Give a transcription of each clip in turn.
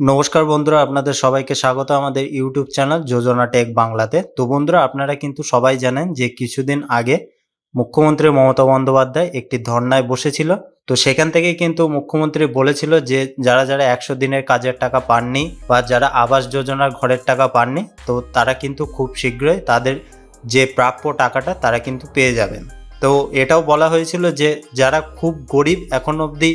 নমস্কার বন্ধুরা, আপনাদের সবাইকে স্বাগত আমাদের ইউটিউব চ্যানেল যোজনা টেক বাংলাতে। তো বন্ধুরা, আপনারা কিন্তু সবাই জানেন যে কিছুদিন আগে মুখ্যমন্ত্রী মমতা বন্দ্যোপাধ্যায় একটি ধর্নায় বসেছিল। তো সেখান থেকে কিন্তু মুখ্যমন্ত্রী বলেছিল যে যারা যারা একশো দিনের কাজের টাকা পাননি বা যারা আবাস যোজনার ঘরের টাকা পাননি, তো তারা কিন্তু খুব শীঘ্রই তাদের যে প্রাপ্য টাকাটা তারা কিন্তু পেয়ে যাবেন। তো এটাও বলা হয়েছিল যে যারা খুব গরিব এখন অবধি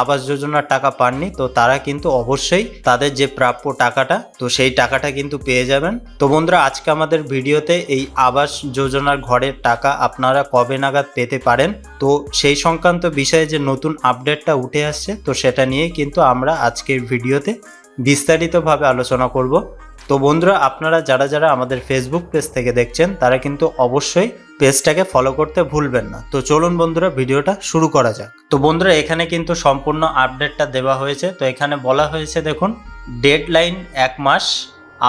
আবাস যোজনার টাকা পাননি, তো তারা কিন্তু অবশ্যই তাদের যে প্রাপ্য টাকাটা, তো সেই টাকাটা কিন্তু পেয়ে যাবেন। তো বন্ধুরা, আজকে আমাদের ভিডিওতে এই আবাস যোজনার ঘরের টাকা আপনারা কবে নাগাদ পেতে পারেন? তো সেই সংক্রান্ত বিষয়ে যে নতুন আপডেটটা উঠে আসছে, তো সেটা নিয়ে কিন্তু আমরা আজকের ভিডিওতে বিস্তারিতভাবে আলোচনা করব। তো বন্ধুরা, আপনারা যারা যারা আমাদের ফেসবুক পেজ থেকে দেখছেন, তারা কিন্তু অবশ্যই পেজটাকে ফলো করতে ভুলবেন না। তো চলুন বন্ধুরা, ভিডিওটা শুরু করা যাক। তো বন্ধুরা, এখানে কিন্তু সম্পূর্ণ আপডেটটা দেওয়া হয়েছে। তো এখানে বলা হয়েছে, দেখুন ডেডলাইন এক মাস,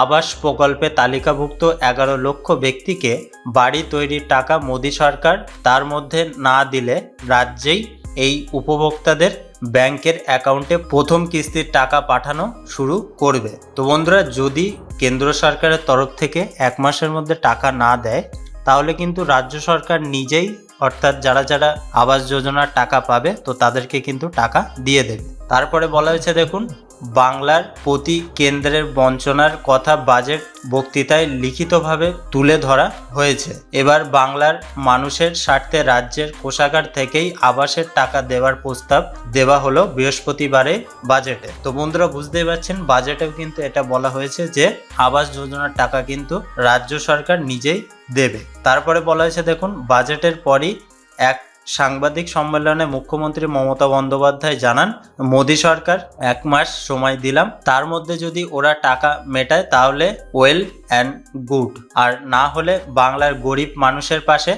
আবাস প্রকল্পে তালিকাভুক্ত এগারো লক্ষ ব্যক্তিকে বাড়ি তৈরির টাকা মোদী সরকার তার মধ্যে না দিলে রাজ্যেই এই উপভোক্তাদের ব্যাংকের অ্যাকাউন্টে প্রথম কিস্তির টাকা পাঠানো শুরু করবে। তো বন্ধুরা, যদি কেন্দ্র সরকারের তরফ থেকে এক মাসের মধ্যে টাকা না দেয়, তাহলে কিন্তু রাজ্য সরকার নিজেই, অর্থাৎ যারা যারা আবাস যোজনার টাকা পাবে, তো তাদেরকে কিন্তু টাকা দিয়ে দেবে। তারপরে বলা হয়েছে, দেখুন বাংলার প্রতি কেন্দ্রের বঞ্চনার কথা বাজেট বক্তৃতায় লিখিতভাবে তুলে ধরা হয়েছে। এবার বাংলার মানুষের স্বার্থে রাজ্যের কোষাগার থেকেই আবাসের টাকা দেওয়ার প্রস্তাব দেওয়া হলো বৃহস্পতিবারে বাজেটে। তো বন্ধুরা, বুঝতেই পারছেন, বাজেটেও কিন্তু এটা বলা হয়েছে যে আবাস যোজনার টাকা কিন্তু রাজ্য সরকার নিজেই দেবে। তারপরে বলা হয়েছে, দেখুন, বাজেটের পরই এক সাংবাদিক সম্মেলনে মুখ্যমন্ত্রী মমতা বন্দ্যোপাধ্যায় জানান, মোদী সরকার, এক মাস সময় দিলাম। তার মধ্যে যদি ওরা টাকা মেটায়, তাহলে ওয়েল অ্যান্ড গুড। আর না হলে বাংলার গরিব মানুষের পাশে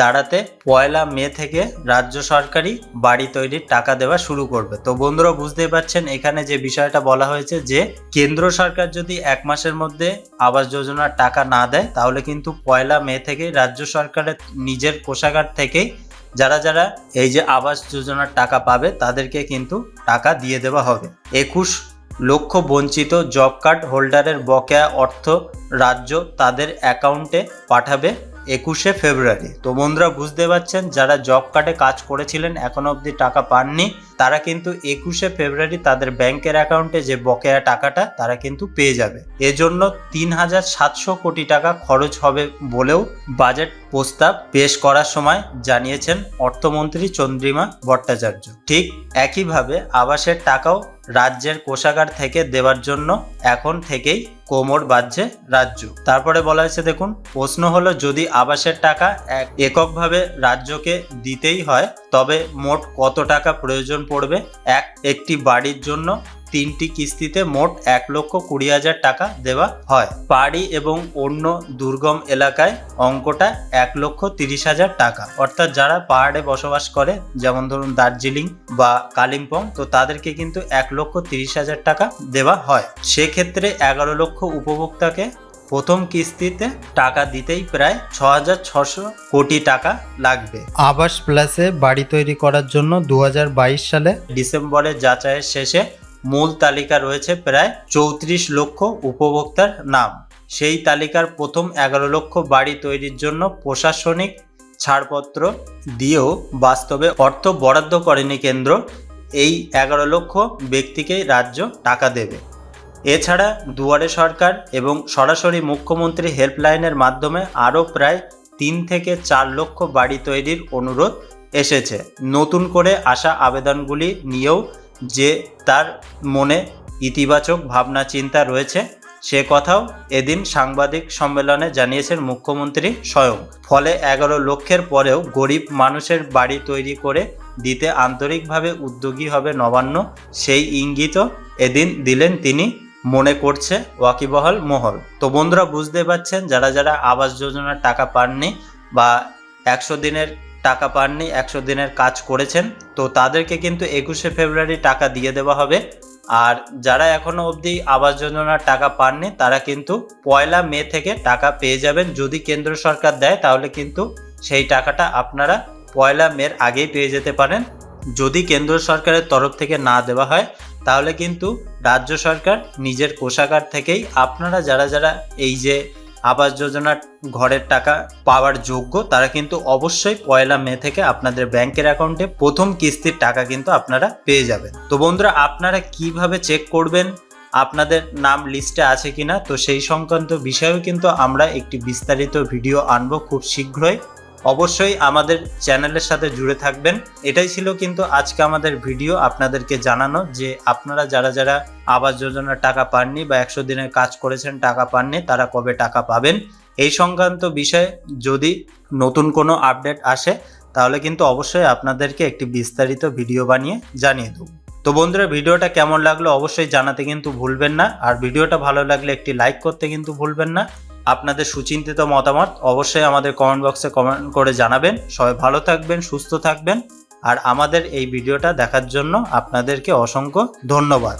দাঁড়াতে পয়লা মে থেকে রাজ্য সরকারই বাড়ি তৈরির টাকা দেওয়া শুরু করবে। তো বন্ধুরা, বুঝতেই পারছেন, এখানে যে বিষয়টা বলা হয়েছে যে, কেন্দ্র সরকার যদি এক মাসের মধ্যে আবাস যোজনার টাকা না দেয়, তাহলে কিন্তু পয়লা মে থেকে রাজ্য সরকারের নিজের কোষাগার থেকেই যারা যারা এই যে আবাস যোজনার টাকা পাবে, তাদেরকে কিন্তু টাকা দিয়ে দেওয়া হবে। একুশ লক্ষ বঞ্চিত জব কার্ড হোল্ডারের বকেয়া অর্থ রাজ্য তাদের অ্যাকাউন্টে পাঠাবে। একুশে ফেব্রুয়ারি। তো বন্ধুরা, বুঝতে পারছেন, যারা জব কার্ডে কাজ করেছিলেন, এখনও অবধি টাকা পাননি, তারা কিন্তু একুশে ফেব্রুয়ারি তাদের ব্যাংকের অ্যাকাউন্টে যে বকেয়া টাকাটা, তারা কিন্তু পেয়ে যাবে। এজন্য তিন হাজার সাতশো কোটি টাকা খরচ হবে বলেও বাজেট প্রস্তাব পেশ করার সময় জানিয়েছেন অর্থমন্ত্রী চন্দ্রিমা ভট্টাচার্য। ঠিক একইভাবে আবাসের টাকাও রাজ্যের কোষাগার থেকে দেওয়ার জন্য এখন থেকেই কোমর বাজছে রাজ্য। তারপরে বলা হয়েছে, দেখুন, প্রশ্ন হলো, যদি আবাসের টাকা এক এককভাবে রাজ্যকে দিতেই হয়, তবে মোট কত টাকা প্রয়োজন পড়বে এক একটি বাড়ির জন্য? তিনটি কিস্তিতে মোট এক লক্ষ কুড়ি হাজার টাকা দেওয়া হয়। পাহাড়ি এবং অন্য দুর্গম এলাকায় অঙ্কটা এক লক্ষ তিরিশ হাজার টাকা। অর্থাৎ যারা পাহাড়ে বসবাস করে যেমন ধরুন দার্জিলিং বা কালিম্পং তো তাদেরকে কিন্তু এক লক্ষ তিরিশ হাজার টাকা দেওয়া হয়। সেক্ষেত্রে এগারো লক্ষ উপভোক্তাকে প্রথম কিস্তিতে টাকা দিতেই প্রায় ছ হাজার ছশো কোটি টাকা লাগবে। আবাস প্লাসে বাড়ি তৈরি করার জন্য দু হাজার বাইশ সালে ডিসেম্বরে যাচাইয়ের শেষে মূল তালিকা রয়েছে প্রায় চৌত্রিশ লক্ষ উপভোক্তার নাম। সেই তালিকার প্রথম এগারো লক্ষ বাড়ি তৈরির জন্য প্রশাসনিক ছাড়পত্র দিয়েও বাস্তবে অর্থ বরাদ্দ করেনি কেন্দ্র। এই এগারো লক্ষ ব্যক্তিকেই রাজ্য টাকা দেবে। এছাড়া দুয়ারে সরকার এবং সরাসরি মুখ্যমন্ত্রী হেল্পলাইনের মাধ্যমে আরও প্রায় তিন থেকে চার লক্ষ বাড়ি তৈরির অনুরোধ এসেছে। নতুন করে আসা আবেদনগুলি নিয়েও যে তার মনে ইতিবাচক ভাবনা চিন্তা রয়েছে, সে কথাও এদিন সাংবাদিক সম্মেলনে জানিয়েছেন মুখ্যমন্ত্রী স্বয়ং। ফলে এগারো লক্ষের পরেও গরিব মানুষের বাড়ি তৈরি করে দিতে আন্তরিকভাবে উদ্যোগী হবে নবান্ন, সেই ইঙ্গিতও এদিন দিলেন তিনি মনে করছে ওয়াকিবহাল মহল। তো বন্ধুরা, বুঝতে পারছেন, যারা যারা আবাস যোজনার টাকা পাননি বা একশো দিনের টাকা পাননি, একশো দিনের কাজ করেছেন, তো তাদেরকে কিন্তু একুশে ফেব্রুয়ারি টাকা দিয়ে দেওয়া হবে। আর যারা এখনও অবধি আবাস যোজনার টাকা পাননি, তারা কিন্তু পয়লা মে থেকে টাকা পেয়ে যাবেন। যদি কেন্দ্র সরকার দেয়, তাহলে কিন্তু সেই টাকাটা আপনারা পয়লা মের আগেই পেয়ে যেতে পারেন। যদি কেন্দ্র সরকারের তরফ থেকে না দেওয়া হয়, তাহলে কিন্তু রাজ্য সরকার নিজের কোষাগার থেকেই আপনারা যারা যারা এই যে আবাস যোজনার ঘরের টাকা পাওয়ার যোগ্য, তারা কিন্তু অবশ্যই পয়লা মে থেকে আপনাদের ব্যাংকের অ্যাকাউন্টে প্রথম কিস্তির টাকা কিন্তু আপনারা পেয়ে যাবেন। তো বন্ধুরা, আপনারা কীভাবে চেক করবেন? আপনাদের নাম লিস্টে আছে কিনা? তো সেই সংক্রান্ত বিষয়েও কিন্তু আমরা একটি বিস্তারিত ভিডিও আনব খুব শীঘ্রই। অবশ্যই আমাদের চ্যানেলের সাথে জুড়ে থাকবেন। এটাই ছিল কিন্তু আজকে আমাদের ভিডিও আপনাদেরকে জানানো যে আপনারা যারা যারা আবাস যোজনার টাকা পাননি বা একশো দিনের কাজ করেছেন টাকা পাননি, তারা কবে টাকা পাবেন? এই সংক্রান্ত বিষয়ে যদি নতুন কোনো আপডেট আসে, তাহলে কিন্তু অবশ্যই আপনাদেরকে একটি বিস্তারিত ভিডিও বানিয়ে জানিয়ে দেবো। তো বন্ধুরা, ভিডিওটা কেমন লাগল অবশ্যই জানাতে কিন্তু ভুলবেন না। আর ভিডিওটা ভালো লাগলে একটি লাইক করতে কিন্তু ভুলবেন না। আপনাদের সুচিন্তিত মতামত অবশ্যই আমাদের কমেন্ট বক্সে কমেন্ট করে জানাবেন। সবাই ভালো থাকবেন, সুস্থ থাকবেন। আর আমাদের এই ভিডিওটা দেখার জন্য আপনাদেরকে অসংখ্য ধন্যবাদ।